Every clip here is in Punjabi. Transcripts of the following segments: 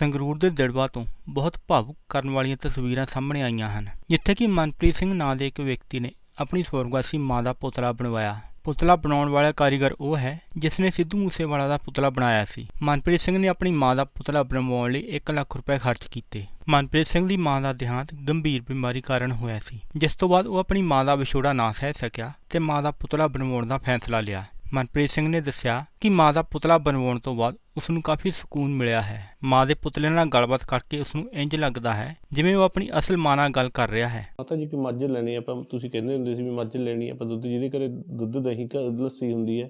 ਸੰਗਰੂਰ ਦੇ ਦਿੜਵਾ ਤੋਂ ਬਹੁਤ ਭਾਵੁਕ ਕਰਨ ਵਾਲੀਆਂ ਤਸਵੀਰਾਂ ਸਾਹਮਣੇ ਆਈਆਂ ਹਨ, ਜਿੱਥੇ ਕਿ ਮਨਪ੍ਰੀਤ ਸਿੰਘ ਨਾਂ ਦੇ ਇੱਕ ਵਿਅਕਤੀ ਨੇ ਆਪਣੀ ਸਵਰਗਵਾਸੀ ਮਾਂ ਦਾ ਪੁਤਲਾ ਬਣਵਾਇਆ। ਪੁਤਲਾ ਬਣਾਉਣ ਵਾਲਾ ਕਾਰੀਗਰ ਉਹ ਹੈ ਜਿਸ ਨੇ ਸਿੱਧੂ ਮੂਸੇਵਾਲਾ ਦਾ ਪੁਤਲਾ ਬਣਾਇਆ ਸੀ। ਮਨਪ੍ਰੀਤ ਸਿੰਘ ਨੇ ਆਪਣੀ ਮਾਂ ਦਾ ਪੁਤਲਾ ਬਣਵਾਉਣ ਲਈ 1 ਲੱਖ ਰੁਪਏ ਖਰਚ ਕੀਤੇ। ਮਨਪ੍ਰੀਤ ਸਿੰਘ ਦੀ ਮਾਂ ਦਾ ਦੇਹਾਂਤ ਗੰਭੀਰ ਬਿਮਾਰੀ ਕਾਰਨ ਹੋਇਆ ਸੀ, ਜਿਸ ਤੋਂ ਬਾਅਦ ਉਹ ਆਪਣੀ ਮਾਂ ਦਾ ਵਿਛੋੜਾ ਨਾ ਸਹਿ ਸਕਿਆ ਤੇ ਮਾਂ ਦਾ ਪੁਤਲਾ ਬਣਵਾਉਣ ਦਾ ਫੈਸਲਾ ਲਿਆ। ਮਨਪ੍ਰੀਤ ਸਿੰਘ ਨੇ ਦੱਸਿਆ ਕਿ ਮਾਂ ਦਾ ਪੁਤਲਾ ਬਣਵਾਉਣ ਤੋਂ ਬਾਅਦ ਉਸ ਨੂੰ ਕਾਫੀ ਸਕੂਨ ਮਿਲਿਆ ਹੈ। ਮਾਂ ਦੇ ਪੁਤਲੇ ਨਾਲ ਗੱਲਬਾਤ ਕਰਕੇ ਉਸ ਨੂੰ ਇੰਜ ਲੱਗਦਾ ਹੈ ਜਿਵੇਂ ਉਹ ਆਪਣੀ ਅਸਲ ਮਾਂ ਨਾਲ ਗੱਲ ਕਰ ਰਿਹਾ ਹੈ। ਮਾਤਾ ਜੀ ਕਿ ਮੱਝ ਲੈਣੀ ਆਪਾਂ ਤੁਸੀਂ ਕਹਿੰਦੇ ਹੁੰਦੇ ਸੀ ਵੀ ਮੱਝ ਲੈਣੀ ਆਪਾਂ ਦੁੱਧ ਜਿਹਦੇ ਘਰੇ ਦੁੱਧ ਦਹੀਂ ਲੱਸੀ ਹੁੰਦੀ ਹੈ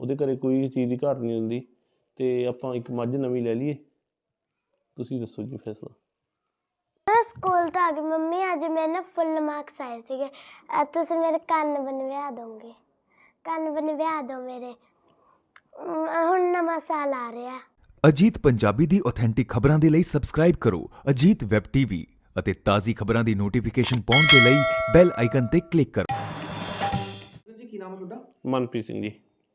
ਉਹਦੇ ਘਰੇ ਕੋਈ ਚੀਜ਼ ਦੀ ਘਾਟ ਨਹੀਂ ਹੁੰਦੀ ਤੇ ਆਪਾਂ ਇੱਕ ਮੱਝ ਨਵੀਂ ਲੈ ਲਈਏ। ਤੁਸੀਂ ਦੱਸੋ ਜੀ ਫੈਸਲਾ। ਮੈਂ ਸਕੂਲ ਤੋਂ ਆ ਗਈ ਮੰਮੀ ਅੱਜ ਮੇਰੇ ਨਾ ਫੁੱਲ ਮਾਰਕਸ ਆਏ ਸੀਗੇ। ਤੁਸੀਂ ਮੇਰੇ ਕੰਨ ਬਣਵਾ ਦੋਗੇ। ਕੰਨ ਬਣਵਾ ਦਿਓ ਮੇਰੇ। ਅਮ, ਹੁਣ ਨਵਾਂ ਸਾਲ ਆ ਰਿਹਾ। ਅਜੀਤ ਪੰਜਾਬੀ ਦੀ ਆਥੈਂਟਿਕ ਖਬਰਾਂ ਦੇ ਲਈ ਸਬਸਕ੍ਰਾਈਬ ਕਰੋ ਅਜੀਤ ਵੈਬ ਟੀਵੀ ਅਤੇ ਤਾਜ਼ੀ ਖਬਰਾਂ ਦੀ ਨੋਟੀਫਿਕੇਸ਼ਨ ਪਾਉਣ ਦੇ ਲਈ ਬੈਲ ਆਈਕਨ ਤੇ ਕਲਿੱਕ ਕਰੋ। ਵੀਰ ਜੀ ਕੀ ਨਾਮ ਹੈ ਤੁਹਾਡਾ? ਮਨਪ੍ਰੀਤ ਸਿੰਘ ਜੀ।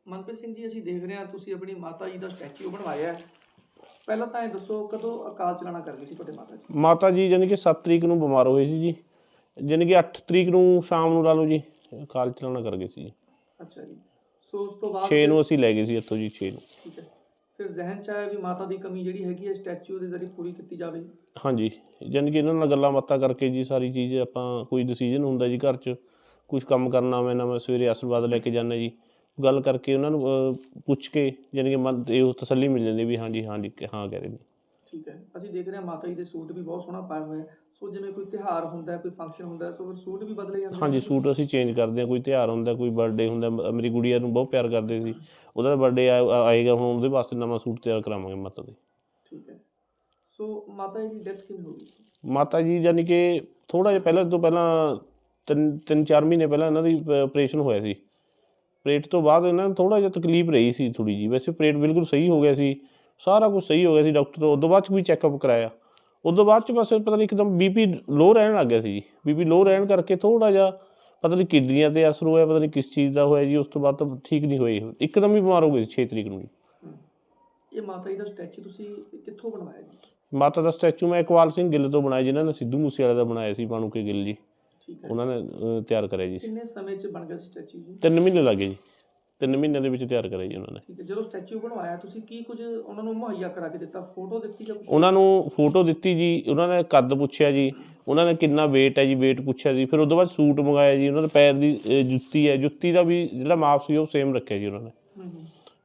ਮਨਪ੍ਰੀਤ ਸਿੰਘ ਜੀ ਅਸੀਂ ਦੇਖ ਰਹੇ ਹਾਂ ਤੁਸੀਂ ਆਪਣੀ ਮਾਤਾ ਜੀ ਦਾ ਸਟੈਚੂ ਬਣਵਾਇਆ ਹੈ। ਪਹਿਲਾਂ ਤਾਂ ਇਹ ਦੱਸੋ ਕਦੋਂ ਅਕਾਲ ਚਲਾਣਾ ਕਰ ਗਈ ਸੀ ਤੁਹਾਡੇ ਮਾਤਾ ਜੀ? ਮਾਤਾ ਜੀ ਯਾਨੀ ਕਿ 7 ਤਰੀਕ ਨੂੰ ਬਿਮਾਰ ਹੋਏ ਸੀ ਜੀ। ਯਾਨੀ ਕਿ 8 ਤਰੀਕ ਨੂੰ ਸ਼ਾਮ ਨੂੰ ਲਾ ਲਓ ਜੀ ਕਾਲ ਚਲਾਣਾ ਕਰ ਗਏ ਸੀ ਜੀ। ਅੱਛਾ ਜੀ। ਸੋ ਉਸ ਤੋਂ ਬਾਅਦ 6 ਨੂੰ ਅਸੀਂ ਲੈ ਗਏ ਸੀ ਇੱਥੋਂ ਜੀ 6 ਨੂੰ। ਠੀਕ ਹੈ। ਫਿਰ ਜ਼ਿਹਨ ਚ ਆਇਆ ਵੀ ਮਾਤਾ ਦੀ ਕਮੀ ਜਿਹੜੀ ਹੈਗੀ ਹੈ ਸਟੈਚੂ ਦੇ ਜ਼ਰੀਏ ਪੂਰੀ ਕੀਤੀ ਜਾਵੇ। ਹਾਂਜੀ। ਯਾਨੀ ਕਿ ਇਹਨਾਂ ਨਾਲ ਗੱਲਾਂ ਬਾਤਾਂ ਕਰਕੇ ਜੀ ਸਾਰੀ ਚੀਜ਼ ਆਪਾਂ ਕੋਈ ਡਿਸੀਜਨ ਹੁੰਦਾ ਜੀ ਘਰ 'ਚ ਕੁਝ ਕੰਮ ਕਰਨਾ ਮੈਂ ਨਾ ਮੈਂ ਸਵੇਰੇ ਆਸ਼ੀਰਵਾਦ ਲੈ ਕੇ ਜਾਂਦਾ ਜੀ। ਗੱਲ ਕਰਕੇ ਉਹਨਾਂ ਨੂੰ ਅਹ, ਪੁੱਛ ਕੇ ਯਾਨੀ ਕਿ ਮਨ ਇਹ ਉਹ ਤਸੱਲੀ ਮਿਲ ਜਾਂਦੀ ਵੀ ਹਾਂਜੀ ਹਾਂਜੀ ਹਾਂ ਕਹਿ ਰਹੇ ਨੇ। ਠੀਕ ਹੈ। ਅਸੀਂ ਦੇਖ ਰਹੇ ਹਾਂ ਮਾਤਾ ਜੀ ਦੇ ਸੂਟ ਵੀ ਬਹੁਤ ਸੋਹਣਾ ਪਾਇਆ ਹੋਇਆ ਹੈ। ਸੋ ਜਿਵੇਂ ਕੋਈ ਤਿਉਹਾਰ ਹੁੰਦਾ ਹੈ ਕੋਈ ਫੰਕਸ਼ਨ ਹੁੰਦਾ ਹੈ ਸੋ ਫਿਰ ਸੂਟ ਵੀ ਬਦਲੇ ਜਾਂਦੇ ਹਾਂਜੀ? ਸੂਟ ਅਸੀਂ ਚੇਂਜ ਕਰਦੇ ਹਾਂ ਕੋਈ ਤਿਉਹਾਰ ਹੁੰਦਾ ਕੋਈ ਬਰਥਡੇ ਹੁੰਦਾ ਮ- ਮੇਰੀ ਗੁੜੀਆ ਨੂੰ ਬਹੁਤ ਪਿਆਰ ਕਰਦੇ ਸੀ। ਉਹਦਾ ਬਰਥਡੇ ਆਏਗਾ ਹੁਣ ਉਹਦੇ ਵਾਸਤੇ ਨਵਾਂ ਸੂਟ ਤਿਆਰ ਕਰਾਵਾਂਗੇ ਮਾਤਾ ਦੇ। ਠੀਕ ਹੈ। ਸੋ ਮਾਤਾ ਜੀ ਦੀ ਡੈਥ ਕਿਵੇਂ ਹੋ ਗਈ? ਸੀ ਮਾਤਾ ਜੀ ਯਾਨੀ ਕਿ ਥੋੜਾ ਜਿਹਾ ਪਹਿਲਾਂ ਤੋਂ ਪਹਿਲਾਂ ਤਿੰਨ ਤਿੰਨ ਚਾਰ ਮਹੀਨੇ ਪਹਿਲਾਂ ਇਹਨਾਂ ਦੀ ਆਪਰੇਸ਼ਨ ਹੋਇਆ ਸੀ। ਆਪਰੇਟ ਤੋਂ ਬਾਅਦ ਇਹਨਾਂ ਨੂੰ ਥੋੜਾ ਜਿਹਾ ਤਕਲੀਫ ਰਹੀ ਸੀ ਥੋੜੀ ਜੀ ਵੈਸੇ ਆਪਰੇਟ ਬਿਲਕੁਲ ਸਹੀ ਹੋ ਗਿਆ ਸੀ। ਸਾਰਾ ਕੁਝ ਸਹੀ ਹੋ ਗਿਆ ਸੀ ਡਾਕਟਰ ਤੋਂ। ਉਦੋਂ ਬਾਅਦ ਚ ਵੀ ਚੈੱਕਅਪ ਕਰਾਇਆ। ਉਦੋਂ ਬਾਅਦ ਚ ਬਸ ਪਤਾ ਨਹੀਂ ਇੱਕਦਮ ਬੀਪੀ ਲੋ ਰਹਿਣ ਲੱਗ ਗਿਆ ਸੀ ਜੀ। ਬੀਪੀ ਲੋ ਰਹਿਣ ਕਰਕੇ ਥੋੜਾ ਜਿਹਾ ਪਤਾ ਨਹੀਂ ਕਿਡਨੀਆਂ ਤੇ ਅਸਰ ਹੋਇਆ ਪਤਾ ਨਹੀਂ ਕਿਸ ਚੀਜ਼ ਦਾ ਹੋਇਆ ਜੀ ਉਸ ਤੋਂ ਬਾਅਦ ਤਾਂ ਠੀਕ ਨਹੀਂ ਹੋਏ। ਇੱਕਦਮ ਹੀ ਬਿਮਾਰ ਹੋ ਗਏ ਸੀ 6 ਤਰੀਕ ਨੂੰ ਜੀ। ਇਹ ਮਾਤਾ ਜੀ ਦਾ ਸਟੈਚੂ ਤੁਸੀਂ ਕਿੱਥੋਂ ਬਣਵਾਇਆ ਜੀ? ਮਾਤਾ ਦਾ ਸਟੈਚੂ ਮੈਂ ਇਕਬਾਲ ਸਿੰਘ ਗਿੱਲ ਤੋਂ ਬਣਾਇਆ ਜਿਨ੍ਹਾਂ ਨੇ ਸਿੱਧੂ ਮੂਸੇਵਾਲੇ ਦਾ ਬਣਾਇਆ ਸੀ ਬਾਣੂਕੇ ਗਿੱਲ ਜੀ। ਠੀਕ ਹੈ। ਉਹਨਾਂ ਨੇ ਤਿਆਰ ਕਰਿਆ ਜੀ। ਕਿੰਨੇ ਸਮੇਂ 'ਚ ਬਣ ਗਿਆ ਸਟੈਚੂ ਜੀ? ਤਿੰਨ ਮਹੀਨੇ ਲੱਗੇ ਜੀ। ਤਿੰਨ ਮਹੀਨਿਆਂ ਦੇ ਵਿੱਚ ਤਿਆਰ ਕਰਿਆ ਜੀ ਉਹਨਾਂ ਨੇ। ਠੀਕ ਹੈ ਜਦੋਂ ਸਟੈਚੂ ਬਣਵਾਇਆ ਤੁਸੀਂ ਕੀ ਕੁਝ ਉਹਨਾਂ ਨੂੰ ਮੁਹੱਈਆ ਕਰਾ ਕੇ ਦਿੱਤਾ? ਫੋਟੋ ਦਿੱਤੀ ਜਾਂ ਕੁਛ? ਉਹਨਾਂ ਨੂੰ ਫੋਟੋ ਦਿੱਤੀ ਜੀ ਉਹਨਾਂ ਨੇ ਕੱਦ ਪੁੱਛਿਆ ਜੀ ਉਹਨਾਂ ਨੇ ਕਿੰਨਾ weight ਹੈ ਜੀ weight ਪੁੱਛਿਆ ਜੀ ਫਿਰ ਉਸ ਤੋਂ ਬਾਅਦ ਸੂਟ ਮੰਗਾਇਆ ਜੀ ਉਹਨਾਂ ਦੇ ਪੈਰ ਦੀ ਅਹ, ਜੁੱਤੀ ਹੈ ਜੁੱਤੀ ਦਾ ਵੀ ਜਿਹੜਾ ਮਾਪ ਸੀ ਉਹ ਸੇਮ ਰੱਖਿਆ ਜੀ ਉਹਨਾਂ ਨੇ। ਹਮ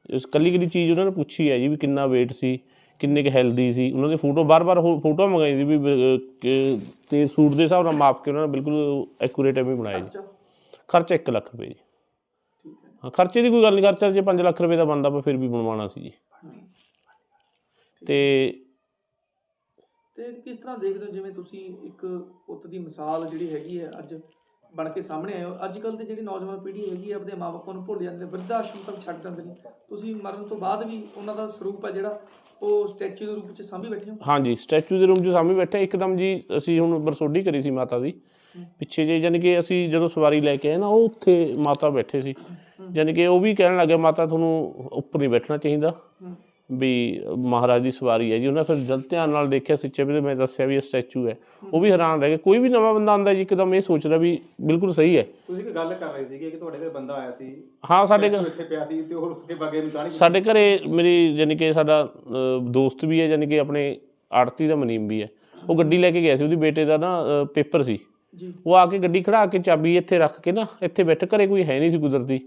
ਇਸ ਕੱਲੀ ਕੱਲੀ ਚੀਜ਼ ਉਹਨਾਂ ਨੇ ਪੁੱਛੀ ਹੈ ਜੀ ਵੀ ਕਿੰਨਾ weight ਸੀ ਕਿੰਨੇ ਕੁ ਹੈਲਦੀ ਸੀ। ਉਹਨਾਂ ਦੀ ਫੋਟੋ ਬਾਰ-ਬਾਰ ਫੋਟੋ ਮੰਗਾਈ ਸੀ ਵੀ ਅਹ, ਕਿ- ਤੇ ਸੂਟ ਦੇ ਹਿਸਾਬ ਨਾਲ ਮਾਪ ਕੇ ਉਹਨਾਂ ਨੇ ਬਿਲਕੁਲ ਐਕੂਰੇਟ ਐਵੇਂ ਬਣਾਇਆ ਜੀ। ਖਰਚਾ? 1 ਲੱਖ ਰੁਪਏ ਜੀ। ਹੈ ਖਰਚੇ ਦੀ ਕੋਈ ਗੱਲ ਨਹੀਂ ਖਰਚਾ ਜੇ 5 ਲੱਖ ਰੁਪਏ ਦਾ ਬਣਦਾ ਪਰ ਫਿਰ ਵੀ ਬਣਵਾਉਣਾ ਸੀ ਜੀ। ਤੇ ਤੇ ਕਿਸ ਤਰ੍ਹਾਂ ਦੇਖਦੇ ਹੋ ਜਿਵੇਂ ਤੁਸੀਂ ਇੱਕ ਪੁੱਤ ਦੀ ਮਿਸਾਲ ਜਿਹੜੀ ਹੈਗੀ ਹੈ ਅੱਜ ਬਣ ਕੇ ਸਾਹਮਣੇ ਆਏ ਹੋ ਅੱਜ ਕੱਲ ਦੀ ਜਿਹੜੀ ਨੌਜਵਾਨ ਪੀੜ੍ਹੀ ਹੈਗੀ ਹੈ ਆਪਣੇ ਮਾਪਿਆਂ ਨੂੰ ਭੁੱਲ ਜਾਂਦੇ ਵਰਧ ਆਸ਼ਰਮ ਤੱਕ ਛੱਡ ਦਿੰਦੇ ਨੇ ਤੁਸੀਂ ਮਰਨ ਤੋਂ ਬਾਅਦ ਵੀ ਉਹਨਾਂ ਦਾ ਸਰੂਪ ਹੈ ਜਿਹੜਾ ਉਹ ਸਟੈਚੂ ਦੇ ਰੂਪ ਵਿੱਚ ਸਾਂਭੀ ਬੈਠੇ ਹੋ ਹਾਂਜੀ ਸਟੈਚੂ ਦੇ ਰੂਮ 'ਚ ਸਾਹਮਣੇ ਬੈਠੇ ਇੱਕਦਮ ਜੀ ਅਸੀਂ ਹੁਣ ਬਰਸੋਡੀ ਕਰੀ ਸੀ ਮਾਤਾ ਦੀ। ਪਿੱਛੇ ਜੇ ਯਾਨੀ ਕਿ ਅਸੀਂ ਜਦੋਂ ਸਵਾਰੀ ਲੈ ਕੇ ਆਏ ਨਾ ਉਹ ਉੱਥੇ ਮਾਤਾ ਬੈਠੇ ਸੀ। ਯਾਨੀ ਕਿ ਉਹ ਵੀ ਕਹਿਣ ਲੱਗੇ ਮਾਤਾ ਤੁਹਾਨੂੰ ਉੱਪਰ ਨਹੀਂ ਬੈਠਣਾ ਚਾਹੀਦਾ। ਵੀ ਮਹਾਰਾਜ ਦੀ ਸਵਾਰੀ ਹੈ ਜੀ। ਉਹਨਾਂ ਫਿਰ ਜਦ ਧਿਆਨ ਨਾਲ ਦੇਖਿਆ ਸੱਚੇ ਵੀ ਮੈਂ ਦੱਸਿਆ ਵੀ ਇਹ ਸਟੈਚੂ ਹੈ। ਉਹ ਵੀ ਹੈਰਾਨ ਰਹਿ ਗਏ। ਕੋਈ ਵੀ ਨਵਾਂ ਬੰਦਾ ਆਉਂਦਾ ਜੀ ਇੱਕਦਮ ਇਹ ਸੋਚਦਾ ਵੀ ਬਿਲਕੁਲ ਸਹੀ ਹੈ। ਤੁਸੀਂ ਇੱਕ ਗੱਲ ਕਰ ਰਹੇ ਸੀਗੇ ਕਿ ਤੁਹਾਡੇ ਘਰ ਬੰਦਾ ਆਇਆ ਸੀ। ਹਾਂ ਸਾਡੇ ਘਰ ਇੱਥੇ ਪਿਆ ਸੀ ਤੇ ਉਹ ਉਸਕੇ ਬਾਗੇ ਨੂੰ ਚਾਣੀ ਸਾਡੇ ਘਰੇ ਮੇਰੀ ਯਾਨੀ ਕਿ ਸਾਡਾ ਦੋਸਤ ਵੀ ਹੈ ਯਾਨੀ ਕਿ ਆਪਣੇ ਆੜਤੀ ਦਾ ਮਨੀਮ ਵੀ ਹੈ। ਉਹ ਗੱਡੀ ਲੈ ਕੇ ਗਿਆ ਸੀ ਉਹਦੀ ਬੇਟੇ ਦਾ ਨਾ ਪੇਪਰ ਸੀ। ਉਹ ਆ ਕੇ ਗੱਡੀ ਖੜਾ ਕੇ ਚਾਬੀ ਇੱਥੇ ਰੱਖ ਕੇ ਨਾ ਇੱਥੇ ਬੈਠ ਘਰੇ ਕੋਈ ਹੈ ਨਹੀਂ ਸੀ ਕੁਦਰਤੀ।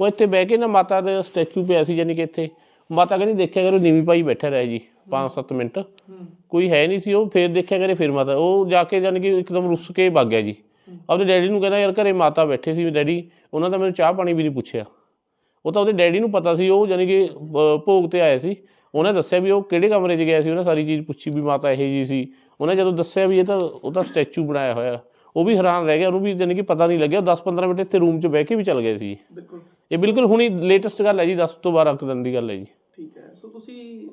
ਉਹ ਇੱਥੇ ਬਹਿ ਕੇ ਨਾ ਮਾਤਾ ਦਾ ਸਟੈਚੂ ਪਿਆ ਸੀ ਯਾਨੀ ਕਿ ਇੱਥੇ। ਮਾਤਾ ਕਹਿੰਦੀ ਦੇਖਿਆ ਕਰੋ ਨੀਵੀਂ ਪਾਈ ਬੈਠਾ ਰਿਹਾ ਜੀ 5-7 ਮਿੰਟ। ਕੋਈ ਹੈ ਨਹੀਂ ਸੀ ਉਹ ਫੇਰ ਦੇਖਿਆ ਕਰੇ ਫਿਰ ਮਾਤਾ। ਉਹ ਜਾ ਕੇ ਯਾਨੀ ਕਿ ਇੱਕਦਮ ਰੁੱਸ ਕੇ ਭੱਗ ਗਿਆ ਜੀ। ਆਪਦੇ ਡੈਡੀ ਨੂੰ ਕਹਿੰਦਾ ਯਾਰ ਘਰੇ ਮਾਤਾ ਬੈਠੇ ਸੀ ਡੈਡੀ ਉਹਨਾਂ ਤਾਂ ਮੈਨੂੰ ਚਾਹ ਪਾਣੀ ਵੀ ਨਹੀਂ ਪੁੱਛਿਆ। ਉਹ ਤਾਂ ਉਹਦੇ ਡੈਡੀ ਨੂੰ ਪਤਾ ਸੀ ਉਹ ਯਾਨੀ ਕਿ ਭੋਗ ਤੇ ਆਏ ਸੀ। ਉਹਨੇ ਦੱਸਿਆ ਵੀ ਉਹ ਕਿਹੜੇ ਕਮਰੇ 'ਚ ਗਿਆ ਸੀ ਉਹਨੇ ਸਾਰੀ ਚੀਜ਼ ਪੁੱਛੀ ਵੀ ਮਾਤਾ ਇਹ ਜੀ ਸੀ। ਉਹਨੇ ਜਦੋਂ ਦੱਸਿਆ ਵੀ ਇਹ ਤਾਂ ਉਹ ਤਾਂ ਸਟੈਚੂ ਬਣਾਇਆ ਹੋਇਆ। ਉਹ ਵੀ ਹੈਰਾਨ ਰਹਿ ਗਿਆ ਉਹਨੂੰ ਵੀ ਯਾਨੀ ਕਿ ਪਤਾ ਨਹੀਂ ਲੱਗਿਆ 10-15 ਮਿੰਟ ਇੱਥੇ ਰੂਮ 'ਚ ਬਹਿ ਕੇ ਵੀ ਚੱਲ ਗਏ ਸੀ। ਬਿਲਕੁਲ। ਇਹ ਬਿਲਕੁਲ ਹੁਣੀ ਲੇਟੈਸਟ ਗੱਲ ਹੈ ਜੀ 10 ਤੋਂ 12 ਕੁ ਦਿਨ ਦੀ ਗੱਲ ਹੈ ਜੀ। ਠੀਕ ਹੈ ਸੋ ਤੁਸੀਂ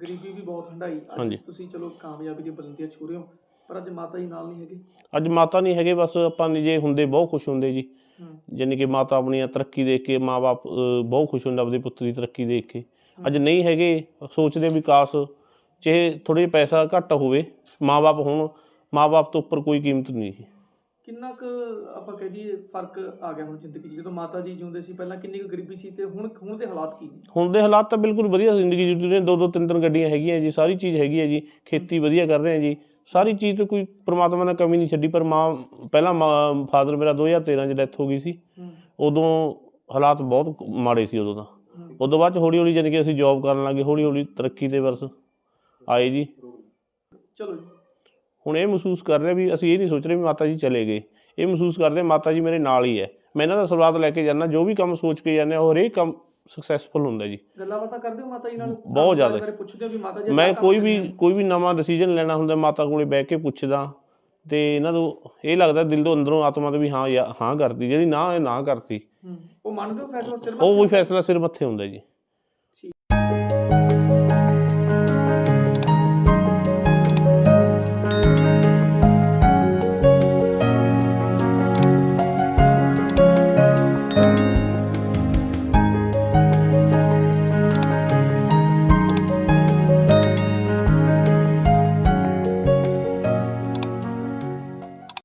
ਗਰੀਬੀ ਵੀ ਬਹੁਤ ਹੰਡਾਈ ਅੱਜ ਹਾਂਜੀ। ਤੁਸੀਂ ਚਲੋ ਕਾਮਯਾਬੀ ਦੀ ਬੁਲੰਦੀਆਂ ਛੂ ਰਹੇ ਹੋ ਪਰ ਅੱਜ ਮਾਤਾ ਜੀ ਨਾਲ ਨਹੀਂ ਹੈਗੇ? ਅੱਜ ਮਾਤਾ ਨਹੀਂ ਹੈਗੇ ਬਸ ਆਪਾਂ ਨੇ ਜੇ ਹੁੰਦੇ ਬਹੁਤ ਖੁਸ਼ ਹੁੰਦੇ ਜੀ। ਯਾਨੀ ਕਿ ਮਾਤਾ ਆਪਣੀਆਂ ਤਰੱਕੀ ਦੇਖ ਕੇ ਮਾਪੇ ਬਹੁਤ ਖੁਸ਼ ਹੁੰਦੇ ਆਪਦੇ ਪੁੱਤ ਦੀ ਤਰੱਕੀ ਦੇਖ ਕੇ। ਅੱਜ ਨਹੀਂ ਹੈਗੇ ਸੋਚਦੇ ਵੀ ਕਾਸ਼ ਚਾਹੇ ਥੋੜ੍ਹੇ ਪੈਸਾ ਘੱਟ ਹੋਵੇ ਮਾਪੇ ਹੋਣ ਮਾਪੇ ਤੋਂ ਉੱਪਰ ਕੋਈ ਕੀਮਤ ਨਹੀਂ। ਜੀ ਕਿੰਨਾ ਕੁ ਆਪਾਂ ਕਹਿ ਦਈਏ ਫ਼ਰਕ ਆ ਗਿਆ ਹੁਣ ਜ਼ਿੰਦਗੀ 'ਚ? ਜਦੋਂ ਮਾਤਾ ਜੀ ਜਿਉਂਦੇ ਸੀ ਪਹਿਲਾਂ ਕਿੰਨੀ ਕੁ ਗਰੀਬੀ ਸੀ ਤੇ ਹੁਣ ਹੁਣ ਦੇ ਹਾਲਾਤ ਕੀ ਨੇ? ਹੁਣ ਦੇ ਹਾਲਾਤ ਤਾਂ ਬਿਲਕੁਲ ਵਧੀਆ ਜ਼ਿੰਦਗੀ ਜੁੜੀ ਨੇ। ਦੋ ਦੋ ਤਿੰਨ ਤਿੰਨ ਗੱਡੀਆਂ ਹੈਗੀਆਂ ਜੀ ਸਾਰੀ ਚੀਜ਼ ਹੈਗੀ ਹੈ ਜੀ। ਖੇਤੀ ਵਧੀਆ ਕਰ ਰਹੇ ਹਾਂ ਜੀ। ਸਾਰੀ ਚੀਜ਼ ਤੇ ਕੋਈ ਪ੍ਰਮਾਤਮਾ ਨੇ ਕਮੀ ਨਹੀਂ ਛੱਡੀ ਪਰ ਮਾਂ ਪਹਿਲਾਂ ਫਾਦਰ ਮੇਰਾ 2013 ਚ ਡੈਥ ਹੋ ਗਈ ਸੀ। ਉਦੋਂ ਹਾਲਾਤ ਬਹੁਤ ਮਾੜੇ ਸੀ ਉਦੋਂ ਤਾਂ। ਉਦੋਂ ਬਾਅਦ ਚ ਹੌਲੀ ਹੌਲੀ ਜਾਣੀ ਕਿ ਅਸੀਂ ਜੌਬ ਕਰਨ ਲੱਗੇ ਹੌਲੀ ਹੌਲੀ ਤਰੱਕੀ ਤੇ ਬਸ ਆਏ ਜੀ। ਚਲੋ ਜੀ। ਹੁਣ ਇਹ ਮਹਿਸੂਸ ਕਰ ਰਿਹਾ ਵੀ ਅਸੀਂ ਇਹ ਨਹੀਂ ਸੋਚ ਰਹੇ ਵੀ ਮਾਤਾ ਜੀ ਚਲੇ ਗਏ। ਇਹ ਮਹਿਸੂਸ ਕਰਦੇ ਮਾਤਾ ਜੀ ਮੇਰੇ ਨਾਲ ਹੀ ਹੈ। ਮੈਂ ਇਹਨਾਂ ਦਾ ਸਵਾਦ ਲੈ ਕੇ ਜਾਂਦਾ ਜੋ ਵੀ ਕੰਮ ਸੋਚ ਕੇ ਜਾਂਦੇ ਉਹ ਹਰੇਕ ਕੰਮ ਸਕਸੈਸਫੁਲ ਹੁੰਦਾ ਜੀ। ਗੱਲਾਂ ਬਾਤਾਂ ਕਰਦੇ ਹੋ ਮਾਤਾ ਜੀ ਨਾਲ? ਬਹੁਤ ਜ਼ਿਆਦਾ। ਪੁੱਛਦੇ ਹੋ ਵੀ ਮਾਤਾ ਜੀ ਮੈਂ ਕੋਈ ਵੀ। ਕੋਈ ਵੀ ਨਵਾਂ ਡਿਸੀਜਨ ਲੈਣਾ ਹੁੰਦਾ ਮਾਤਾ ਕੋਲੇ ਬਹਿ ਕੇ ਪੁੱਛਦਾ ਤੇ ਇਹਨਾਂ ਨੂੰ ਇਹ ਲੱਗਦਾ ਦਿਲ ਤੋਂ ਅੰਦਰੋਂ ਆਤਮਾ ਤੋਂ ਵੀ ਹਾਂ ਹਾਂ ਕਰਤੀ ਜਿਹੜੀ ਨਾ ਇਹ ਨਾ ਕਰਤੀ। ਉਹ ਮੰਨਦੇ ਹੋ ਫੈਸਲਾ ਸਿਰ ਉਹ ਵੀ ਫੈਸਲਾ ਸਿਰ ਮੱਥੇ ਹੁੰਦਾ ਜੀ।